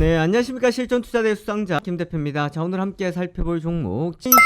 네, 안녕하십니까. 실전투자대 수상자 김 대표입니다. 자, 오늘 함께 살펴볼 종목 GNC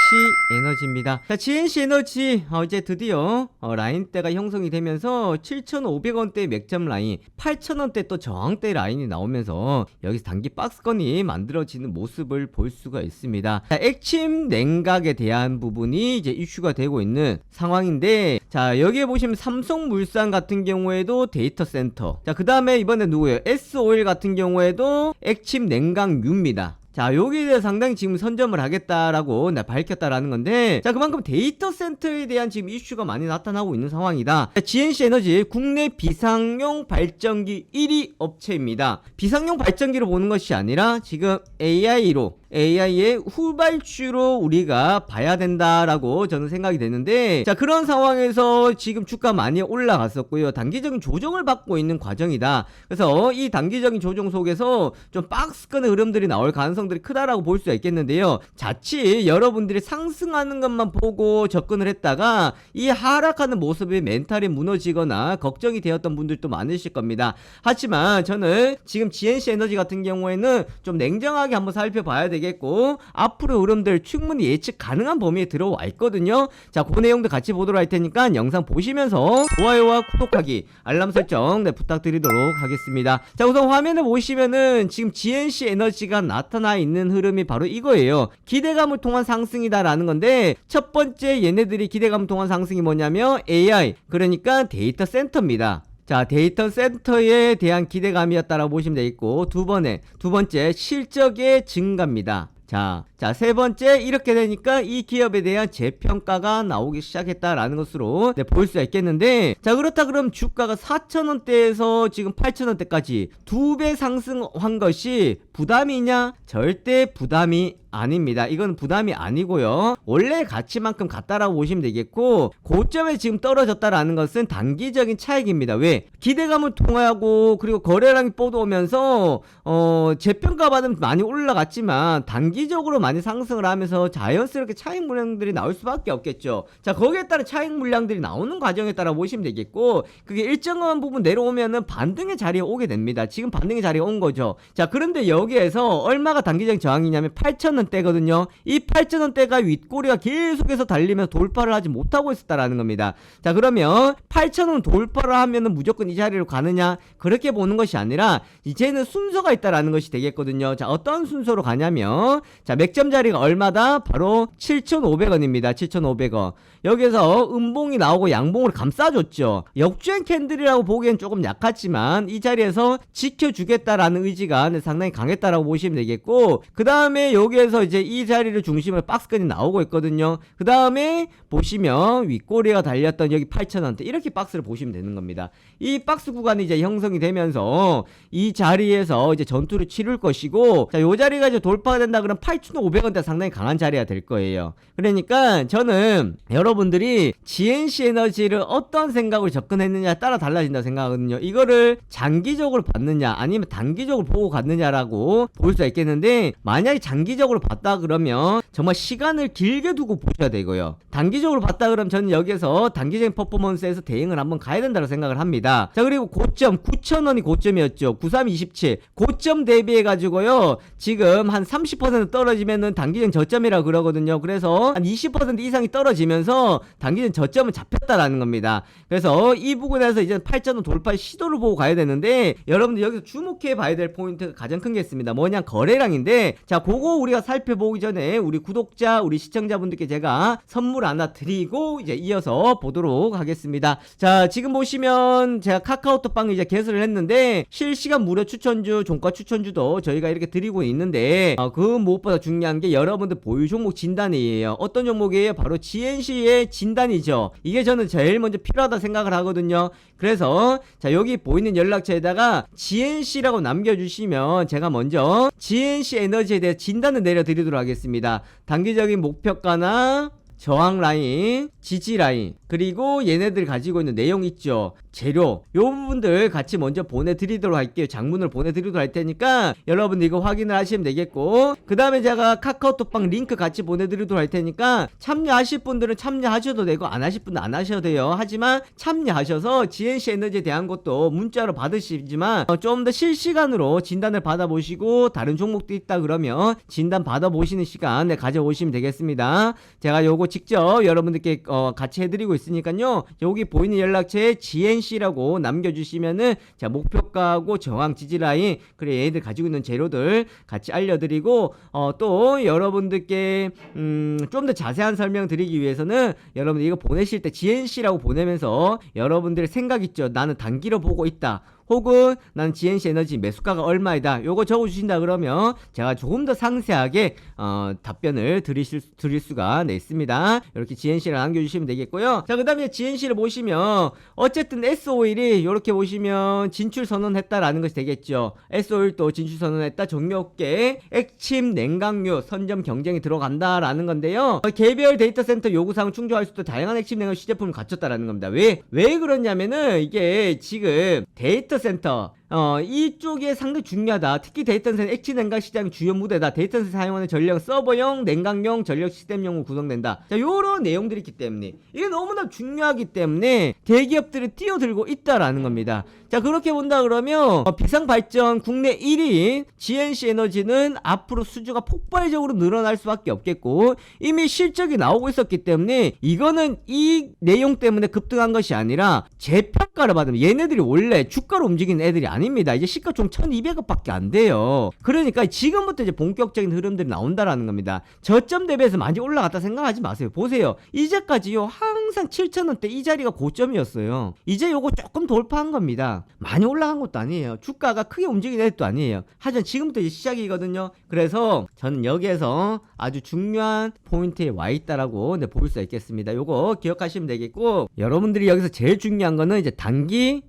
에너지입니다. 자, GNC 에너지 어, 이제 드디어 어, 라인대가 형성이 되면서 7,500원대 맥점 라인, 8,000원대 또 저항대 라인이 나오면서 여기서 단기 박스건이 만들어지는 모습을 볼 수가 있습니다. 자, 액침 냉각에 대한 부분이 이제 이슈가 되고 있는 상황인데 자, 여기에 보시면 삼성물산 같은 경우에도 데이터 센터. 자, 그 다음에 이번에 누구예요? S-오일 같은 경우에도 액침 냉각유입니다. 자, 여기에 대해 상당히 지금 선점을 하겠다라고 나 밝혔다라는 건데, 자, 그만큼 데이터 센터에 대한 지금 이슈가 많이 나타나고 있는 상황이다. 자, GNC 에너지 국내 비상용 발전기 1위 업체입니다. 비상용 발전기로 보는 것이 아니라 지금 AI로 AI의 후발주로 우리가 봐야 된다라고 저는 생각이 되는데 자 그런 상황에서 지금 주가 많이 올라갔었고요. 단기적인 조정을 받고 있는 과정이다. 그래서 이 단기적인 조정 속에서 좀 박스권의 흐름들이 나올 가능성들이 크다라고 볼 수가 있겠는데요. 자칫 여러분들이 상승하는 것만 보고 접근을 했다가 이 하락하는 모습에 멘탈이 무너지거나 걱정이 되었던 분들도 많으실 겁니다. 하지만 저는 지금 GNC 에너지 같은 경우에는 좀 냉정하게 한번 살펴봐야 되겠 고 앞으로 흐름들 충분히 예측 가능한 범위에 들어와 있거든요. 자, 그 내용도 같이 보도록 할 테니까 영상 보시면서 좋아요와 구독하기, 알람 설정 네, 부탁드리도록 하겠습니다. 자, 우선 화면을 보시면은 지금 GNC 에너지가 나타나 있는 흐름이 바로 이거예요. 기대감을 통한 상승이다라는 건데 첫 번째 얘네들이 기대감을 통한 상승이 뭐냐면 AI 그러니까 데이터 센터입니다. 자, 데이터 센터에 대한 기대감이었다라고 보시면 되겠고, 두 번에, 두 번째, 실적의 증가입니다. 자, 자, 세 번째, 이렇게 되니까 이 기업에 대한 재평가가 나오기 시작했다라는 것으로 네, 볼 수가 있겠는데, 자, 그렇다 그럼 주가가 4,000원대에서 지금 8,000원대까지 두 배 상승한 것이 부담이냐? 절대 부담이 아닙니다. 이건 부담이 아니고요. 원래 가치만큼 같다라고 보시면 되겠고 고점에 지금 떨어졌다라는 것은 단기적인 차익입니다. 왜? 기대감을 통하고 그리고 거래량이 뻗어오면서 어 재평가받으면 많이 올라갔지만 단기적으로 많이 상승을 하면서 자연스럽게 차익 물량들이 나올 수밖에 없겠죠. 자 거기에 따른 차익 물량들이 나오는 과정에 따라 보시면 되겠고 그게 일정한 부분 내려오면은 반등의 자리에 오게 됩니다. 지금 반등의 자리에 온 거죠. 자 그런데 여기에서 얼마가 단기적인 저항이냐면 8,000원 원대거든요. 이 8,000원대가 윗꼬리가 계속해서 달리면서 돌파를 하지 못하고 있었다라는 겁니다. 자, 그러면 8,000원 돌파를 하면은 무조건 이 자리로 가느냐? 그렇게 보는 것이 아니라 이제는 순서가 있다라는 것이 되겠거든요. 자, 어떤 순서로 가냐면 자, 맥점 자리가 얼마다? 바로 7,500원입니다. 7,500원. 여기서 음봉이 나오고 양봉을 감싸줬죠. 역주행 캔들이라고 보기엔 조금 약하지만 이 자리에서 지켜주겠다라는 의지가 상당히 강했다라고 보시면 되겠고 그 다음에 여기에서 이제 이 자리를 중심으로 박스권이 나오고 있거든요. 그 다음에 보시면 윗꼬리가 달렸던 여기 8,000원대 이렇게 박스를 보시면 되는 겁니다. 이 박스 구간이 이제 형성이 되면서 이 자리에서 이제 전투를 치를 것이고 자, 요 자리가 이제 돌파가 된다 그러면 8,500 원대 상당히 강한 자리가 될 거예요. 그러니까 저는 여러분들이 GNC 에너지를 어떤 생각으로 접근했느냐에 따라 달라진다 생각하거든요. 이거를 장기적으로 봤느냐 아니면 단기적으로 보고 갔느냐라고 볼 수가 있겠는데 만약에 장기적으로 봤다 그러면 정말 시간을 길게 두고 보셔야 되고요. 단기적으로 봤다 그러면 저는 여기서 단기적인 퍼포먼스에서 대응을 한번 가야 된다고 생각을 합니다. 자 그리고 고점 9,000원이 고점이었죠. 9327 고점 대비해 가지고요. 지금 한 30% 떨어지면 은 단기적 저점이라 고 그러거든요. 그래서 한 20% 이상이 떨어지면서 단기적 저점은 잡혔다라는 겁니다. 그래서 이 부분에서 이제 8,000원 돌파 시도를 보고 가야 되는데 여러분들 여기서 주목해 봐야 될 포인트가 가장 큰 게 있습니다. 뭐냐 거래량인데 자 그거 우리가 살펴보기 전에 우리 구독자 우리 시청자분들께 제가 선물 하나 드리고 이제 이어서 보도록 하겠습니다. 자 지금 보시면 제가 카카오톡방 이제 개설을 했는데 실시간 무료 추천주 종가 추천주도 저희가 이렇게 드리고 있는데 어, 그 무엇보다 중요한 게 여러분들 보유 종목 진단이에요. 어떤 종목이에요? 바로 GNC의 진단이죠. 이게 저는 제일 먼저 필요하다 생각을 하거든요. 그래서 자 여기 보이는 연락처에다가 GNC라고 남겨주시면 제가 먼저 GNC 에너지에 대해 진단을 내려드리도록 하겠습니다. 단기적인 목표가나 저항 라인, 지지 라인, 그리고 얘네들 가지고 있는 내용 있죠. 재료. 요 부분들 같이 먼저 보내드리도록 할게요. 장문을 보내드리도록 할 테니까 여러분들 이거 확인을 하시면 되겠고, 그 다음에 제가 카카오톡방 링크 같이 보내드리도록 할 테니까 참여하실 분들은 참여하셔도 되고, 안 하실 분은 안 하셔도 돼요. 하지만 참여하셔서 GNC 에너지에 대한 것도 문자로 받으시지만, 어, 좀더 실시간으로 진단을 받아보시고, 다른 종목도 있다 그러면 진단 받아보시는 시간 네, 가져오시면 되겠습니다. 제가 요거 직접 여러분들께 어, 같이 해드리고 있으니까요. 여기 보이는 연락처에 GNC라고 남겨주시면은 자 목표가하고 저항 지지 라인 그래 얘들 가지고 있는 재료들 같이 알려드리고 어, 또 여러분들께 음, 좀 더 자세한 설명 드리기 위해서는 여러분들 이거 보내실 때 GNC라고 보내면서 여러분들 생각 있죠. 나는 단기로 보고 있다. 혹은 난 GNC 에너지 매수가가 얼마이다. 요거 적어주신다 그러면 제가 조금 더 상세하게 어, 답변을 드리실, 드릴 수가 네, 있습니다. 이렇게 GNC를 남겨주시면 되겠고요. 자, 그 다음에 GNC를 보시면 어쨌든 S51이 이렇게 보시면 진출 선언했다라는 것이 되겠죠. S51도 진출 선언했다. 정력계 액침 냉각류 선점 경쟁이 들어간다라는 건데요. 어, 개별 데이터 센터 요구사항 충족할 수 있도록 다양한 액침 냉각 시제품을 갖췄다라는 겁니다. 왜? 왜 그러냐면은 이게 지금 데이터 센터 어, 이쪽에 상당히 중요하다. 특히 데이터 센터 액치 냉각 시장 주요 무대다. 데이터 센터 사용하는 전력 서버용, 냉각용, 전력 시스템용으로 구성된다. 자, 요런 내용들이 있기 때문에 이게 너무나 중요하기 때문에 대기업들이 뛰어들고 있다라는 겁니다. 자, 그렇게 본다 그러면 어, 비상 발전 국내 1위인 GNC 에너지는 앞으로 수주가 폭발적으로 늘어날 수밖에 없겠고 이미 실적이 나오고 있었기 때문에 이거는 이 내용 때문에 급등한 것이 아니라 재평가를 받으면 얘네들이 원래 주가로 움직이는 애들이 아 닙니다. 이제 시가총 1200원밖에 안 돼요. 그러니까 지금부터 이제 본격적인 흐름들이 나온다라는 겁니다. 저점 대비해서 많이 올라갔다 생각하지 마세요. 보세요. 이제까지요 항상 7,000원대 이 자리가 고점이었어요. 이제 요거 조금 돌파한 겁니다. 많이 올라간 것도 아니에요. 주가가 크게 움직이는 애도 아니에요. 하지만 지금부터 이제 시작이거든요. 그래서 저는 여기에서 아주 중요한 포인트에 와 있다라고 네, 볼 수 있겠습니다. 요거 기억하시면 되겠고 여러분들이 여기서 제일 중요한 거는 이제 단기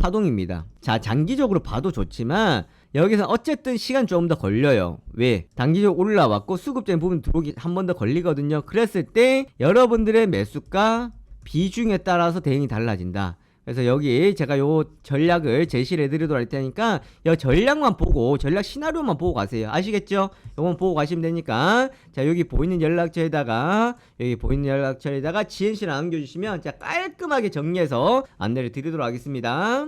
파동입니다. 자, 장기적으로 봐도 좋지만 여기서 어쨌든 시간 조금 더 걸려요. 왜? 단기적으로 올라왔고 수급적인 부분 들어오기 한 번 더 걸리거든요. 그랬을 때 여러분들의 매수가 비중에 따라서 대응이 달라진다. 그래서 여기 제가 요 전략을 제시를 해드리도록 할 테니까 이 전략만 보고 전략 시나리오만 보고 가세요. 아시겠죠? 요건 보고 가시면 되니까 자 여기 보이는 연락처에다가 여기 보이는 연락처에다가 GNC를 남겨주시면 제가 깔끔하게 정리해서 안내를 드리도록 하겠습니다.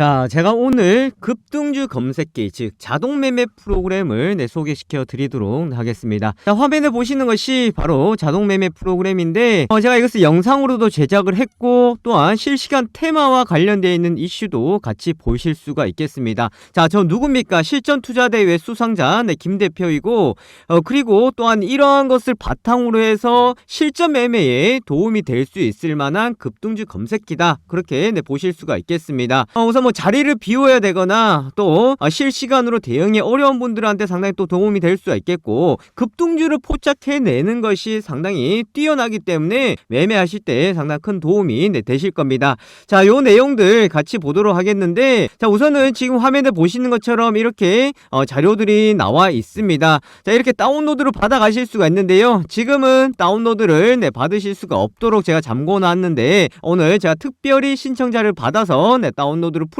자, 제가 오늘 급등주 검색기, 즉 자동 매매 프로그램을 네, 소개시켜 드리도록 하겠습니다. 자, 화면에 보시는 것이 바로 자동 매매 프로그램인데 어, 제가 이것을 영상으로도 제작을 했고 또한 실시간 테마와 관련되어 있는 이슈도 같이 보실 수가 있겠습니다. 자, 저 누굽니까? 실전 투자 대회 수상자 네, 김 대표이고 어, 그리고 또한 이러한 것을 바탕으로 해서 실전 매매에 도움이 될 수 있을 만한 급등주 검색기다. 그렇게 네, 보실 수가 있겠습니다. 어, 우선 뭐 자리를 비워야 되거나 또 아, 실시간으로 대응이 어려운 분들한테 상당히 또 도움이 될 수가 있겠고 급등주를 포착해내는 것이 상당히 뛰어나기 때문에 매매하실 때 상당히 큰 도움이 네, 되실 겁니다. 자, 요 내용들 같이 보도록 하겠는데 자, 우선은 지금 화면에 보시는 것처럼 이렇게 어, 자료들이 나와 있습니다. 자, 이렇게 다운로드를 받아 가실 수가 있는데요. 지금은 다운로드를 네, 받으실 수가 없도록 제가 잠궈 놨는데 오늘 제가 특별히 신청자를 받아서 네, 다운로드를 풀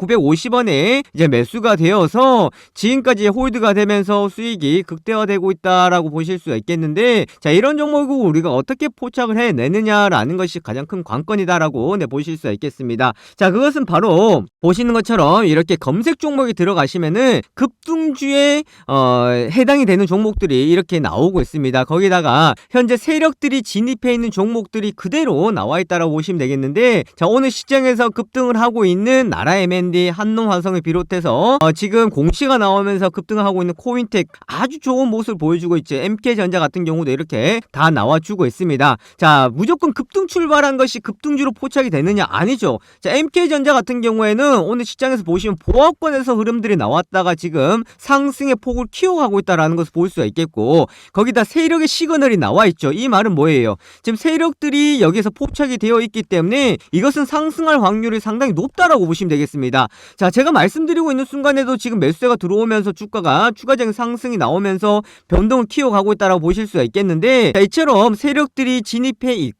950원에 이제 매수가 되어서 지금까지 홀드가 되면서 수익이 극대화되고 있다라고 보실 수가 있겠는데 자 이런 종목을 우리가 어떻게 포착을 해내느냐라는 것이 가장 큰 관건이다라고 네, 보실 수가 있겠습니다. 자 그것은 바로 보시는 것처럼 이렇게 검색 종목이 들어가시면은 급등주에 어, 해당이 되는 종목들이 이렇게 나오고 있습니다. 거기다가 현재 세력들이 진입해 있는 종목들이 그대로 나와 있다라고 보시면 되겠는데 자 오늘 시장에서 급등을 하고 있는 나라 M&D, 한농화성을 비롯해서 어, 지금 공시가 나오면서 급등을 하고 있는 코인텍 아주 좋은 모습을 보여주고 있죠. MK전자 같은 경우도 이렇게 다 나와주고 있습니다. 자 무조건 급등 출발한 것이 급등주로 포착이 되느냐 아니죠. 자 MK전자 같은 경우에는 오늘 시장에서 보시면 보합권에서 흐름들이 나왔다가 지금 상승의 폭을 키워가고 있다라는 것을 볼 수가 있겠고 거기다 세력의 시그널이 나와 있죠. 이 말은 뭐예요? 지금 세력들이 여기서 포착이 되어 있기 때문에 이것은 상승할 확률이 상당히 높다라고 보시면 되겠습니다. 자, 제가 말씀드리고 있는 순간에도 지금 매수세가 들어오면서 주가가 추가적인 상승이 나오면서 변동을 키워가고 있다라고 보실 수가 있겠는데 자, 이처럼 세력들이 진입해 있고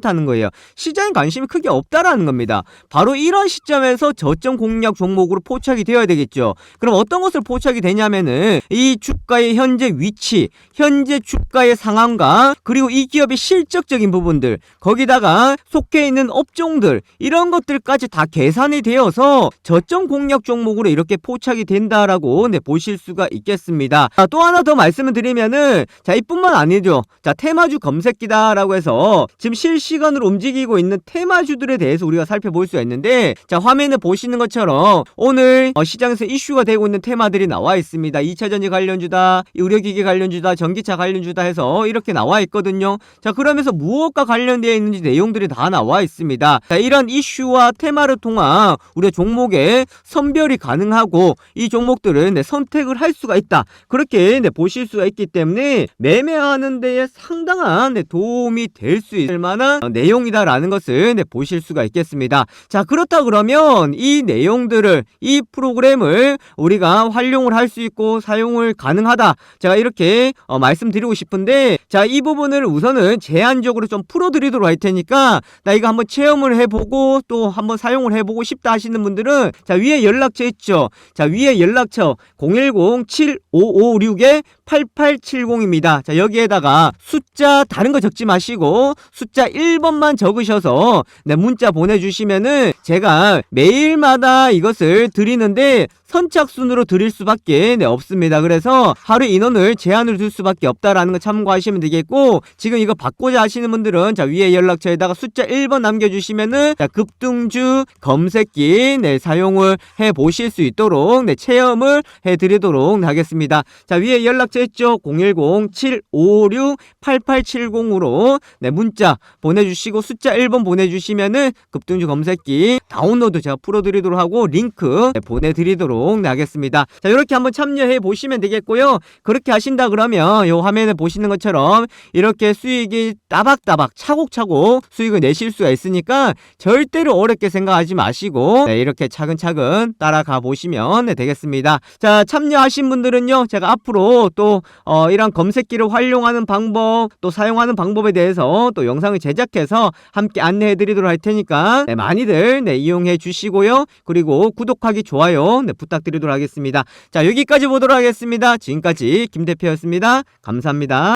다는 거예요. 시장에 관심이 크게 없다라는 겁니다. 바로 이런 시점에서 저점 공략 종목으로 포착이 되어야 되겠죠. 그럼 어떤 것을 포착이 되냐면은 이 주가의 현재 위치, 현재 주가의 상황과 그리고 이 기업의 실적적인 부분들, 거기다가 속해 있는 업종들 이런 것들까지 다 계산이 되어서 저점 공략 종목으로 이렇게 포착이 된다라고 네, 보실 수가 있겠습니다. 자, 또 하나 더 말씀을 드리면은 자 이뿐만 아니죠. 자 테마주 검색기다라고 해서 지금 실시 간으로 움직이고 있는 테마주들에 대해서 우리가 살펴볼 수가 있는데 자 화면에 보시는 것처럼 오늘 어, 시장에서 이슈가 되고 있는 테마들이 나와 있습니다. 2차전지 관련주다, 의료기기 관련주다, 전기차 관련주다 해서 이렇게 나와 있거든요. 자 그러면서 무엇과 관련되어 있는지 내용들이 다 나와 있습니다. 자 이런 이슈와 테마를 통한 우리의 종목의 선별이 가능하고 이 종목들은 네, 선택을 할 수가 있다. 그렇게 네, 보실 수가 있기 때문에 매매하는 데에 상당한 네, 도움이 될 수 있을 만한 어, 내용이다라는 것을 네, 보실 수가 있겠습니다. 자 그렇다 그러면 이 내용들을 이 프로그램을 우리가 활용을 할 수 있고 사용을 가능하다. 제가 이렇게 어, 말씀드리고 싶은데 자 이 부분을 우선은 제한적으로 좀 풀어드리도록 할 테니까 나 이거 한번 체험을 해보고 또 한번 사용을 해보고 싶다 하시는 분들은 자 위에 연락처 있죠. 자 위에 연락처 010-7556에 8870입니다. 자 여기에다가 숫자 다른 거 적지 마시고 숫자 1 번만 적으셔서 네, 문자 보내주시면은 제가 매일마다 이것을 드리는데 선착순으로 드릴 수밖에 네, 없습니다. 그래서 하루 인원을 제한을 둘 수밖에 없다라는 거 참고하시면 되겠고 지금 이거 받고자 하시는 분들은 자 위에 연락처에다가 숫자 1번 남겨주시면은 자 급등주 검색기 네, 사용을 해 보실 수 있도록 네, 체험을 해 드리도록 하겠습니다. 자 위에 연락처 있죠? 010-756-8870으로 네, 문자 보 내주시고 숫자 1번 보내주시면은 급등주 검색기 다운로드 제가 풀어드리도록 하고 링크 네, 보내드리도록 네, 하겠습니다. 자 이렇게 한번 참여해 보시면 되겠고요. 그렇게 하신다 그러면 요 화면에 보시는 것처럼 이렇게 수익이 따박따박 차곡차곡 수익을 내실 수가 있으니까 절대로 어렵게 생각하지 마시고 네, 이렇게 차근차근 따라가 보시면 네, 되겠습니다. 자 참여하신 분들은요 제가 앞으로 또 어, 이런 검색기를 활용하는 방법 또 사용하는 방법에 대해서 또 영상을 제작해서 함께 안내해 드리도록 할 테니까 네, 많이들 네, 이용해 주시고요. 그리고 구독하기 좋아요 네, 부탁드리도록 하겠습니다. 자 여기까지 보도록 하겠습니다. 지금까지 김 대표였습니다. 감사합니다.